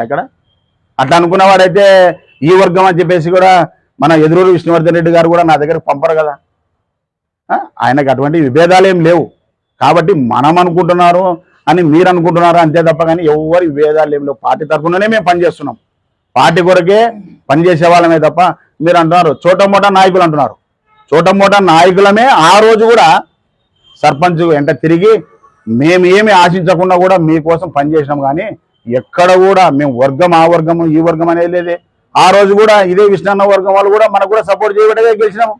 అక్కడ. అట్లా అనుకున్నవాడైతే ఈ వర్గం అని చెప్పేసి కూడా మన ఎదురూరు విష్ణువర్ధన్ రెడ్డి గారు కూడా నా దగ్గర పంపరు కదా. ఆయనకు అటువంటి విభేదాలు ఏం లేవు. కాబట్టి మనం అనుకుంటున్నారు అని మీరు అనుకుంటున్నారు అంతే తప్ప కానీ ఎవరి విభేదాలు ఏం లేవు. పార్టీ తరఫుననే మేము పనిచేస్తున్నాం పార్టీ కొరకే పనిచేసే వాళ్ళమే తప్ప మీరు అంటున్నారు. చోటమోట నాయకులు అంటున్నారు. చోటమోట నాయకులమే ఆ రోజు కూడా సర్పంచ్ వెంట తిరిగి మేము ఏమి ఆశించకుండా కూడా మీకోసం పనిచేసినాం కానీ ఎక్కడ కూడా మేము వర్గం ఆ వర్గం ఈ వర్గం అనేది లేదే. ఆ రోజు కూడా ఇదే విష్ణన్న వర్గం వాళ్ళు కూడా మనకు కూడా సపోర్ట్ చేయబడే గెలిచినాము.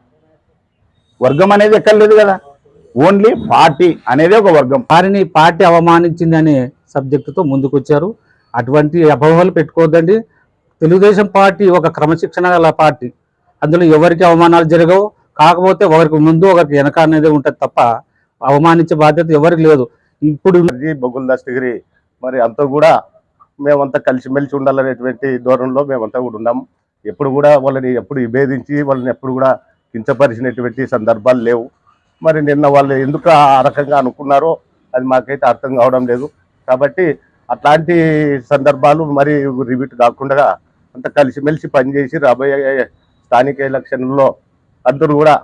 వర్గం అనేది ఎక్కడ లేదు కదా. ఓన్లీ పార్టీ అనేది ఒక వర్గం. వారిని పార్టీ అవమానించిందనే సబ్జెక్టుతో ముందుకొచ్చారు. అటువంటి అపోహలు పెట్టుకోవద్దండి. తెలుగుదేశం పార్టీ ఒక క్రమశిక్షణ గల పార్టీ. అందులో ఎవరికి అవమానాలు జరగవు. కాకపోతే ఒకరికి ముందు ఒకరికి వెనక అనేది ఉంటుంది తప్ప అవమానించే బాధ్యత ఎవరికి లేదు. ఇప్పుడు బొగ్గుల దస్తగిరి మరి అంతా కూడా మేమంతా కలిసిమెలిసి ఉండాలనేటువంటి ధోరణిలో మేమంతా కూడా ఉన్నాము ఎప్పుడు కూడా వాళ్ళని ఎప్పుడు విభేదించి వాళ్ళని ఎప్పుడు కూడా కించపరిచినటువంటి సందర్భాలు లేవు. మరి నిన్న వాళ్ళు ఎందుకు ఆ రకంగా అనుకున్నారో అది మాకైతే అర్థం కావడం లేదు. కాబట్టి అట్లాంటి సందర్భాలు మరి రిపీట్ కాకుండా అంత కలిసిమెలిసి పనిచేసి రాబోయే స్థానిక ఎలక్షన్లో అందరూ కూడా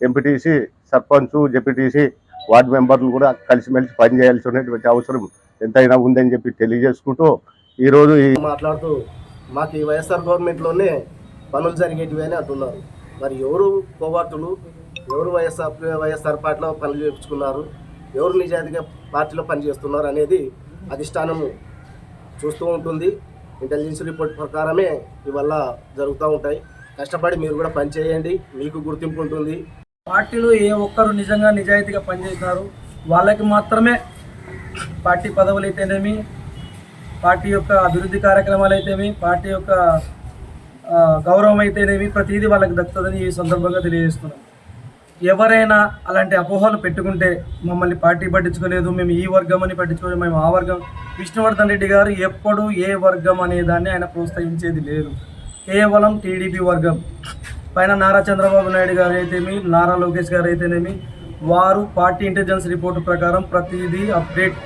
ఎంపీటీసీ సర్పంచ్ జెపిటీసీ వార్డు మెంబర్లు కూడా కలిసిమెలిసి పనిచేయాల్సి ఉన్నటువంటి అవసరం ఎంతైనా ఉందని చెప్పి తెలియజేసుకుంటూ ఈరోజు మాట్లాడుతూ మాకు ఈ వైఎస్ఆర్ గవర్నమెంట్లోనే పనులు జరిగేటివి అని అంటున్నారు. మరి ఎవరు కోవాటులు ఎవరు వైఎస్ఆర్ వైఎస్ఆర్ పార్టీలో పనులు చేయించుకున్నారు ఎవరు నిజాయితీగా పార్టీలో పనిచేస్తున్నారు అనేది అధిష్టానము చూస్తూ ఉంటుంది. ఇంటెలిజెన్స్ రిపోర్ట్ ప్రకారమే ఇవల్ల జరుగుతూ ఉంటాయి. కష్టపడి మీరు కూడా పనిచేయండి మీకు గుర్తింపు ఉంటుంది. పార్టీలో ఏ ఒక్కరు నిజంగా నిజాయితీగా పనిచేసినారు వాళ్ళకి మాత్రమే పార్టీ పదవులు అయితేనేమి పార్టీ యొక్క అభివృద్ధి కార్యక్రమాలు అయితేమి పార్టీ యొక్క గౌరవం అయితేనేమి ప్రతిదీ వాళ్ళకి దక్కుతుందని ఈ సందర్భంగా తెలియజేస్తున్నాం. ఎవరైనా అలాంటి అపోహలు పెట్టుకుంటే మమ్మల్ని పార్టీ పట్టించుకోలేదు మేము ఈ వర్గం అని పట్టించుకోలేదు మేము ఆ వర్గం. విష్ణువర్ధన్ రెడ్డి గారు ఎప్పుడు ఏ వర్గం అనే దాన్ని ఆయన ప్రోత్సహించేది లేదు. కేవలం టీడీపీ వర్గం. పైన నారా చంద్రబాబు నాయుడు గారు అయితేమి నారా లోకేష్ గారు అయితేనేమి వారు పార్టీ ఇంటెలిజెన్స్ రిపోర్టు ప్రకారం ప్రతిదీ అప్డేట్.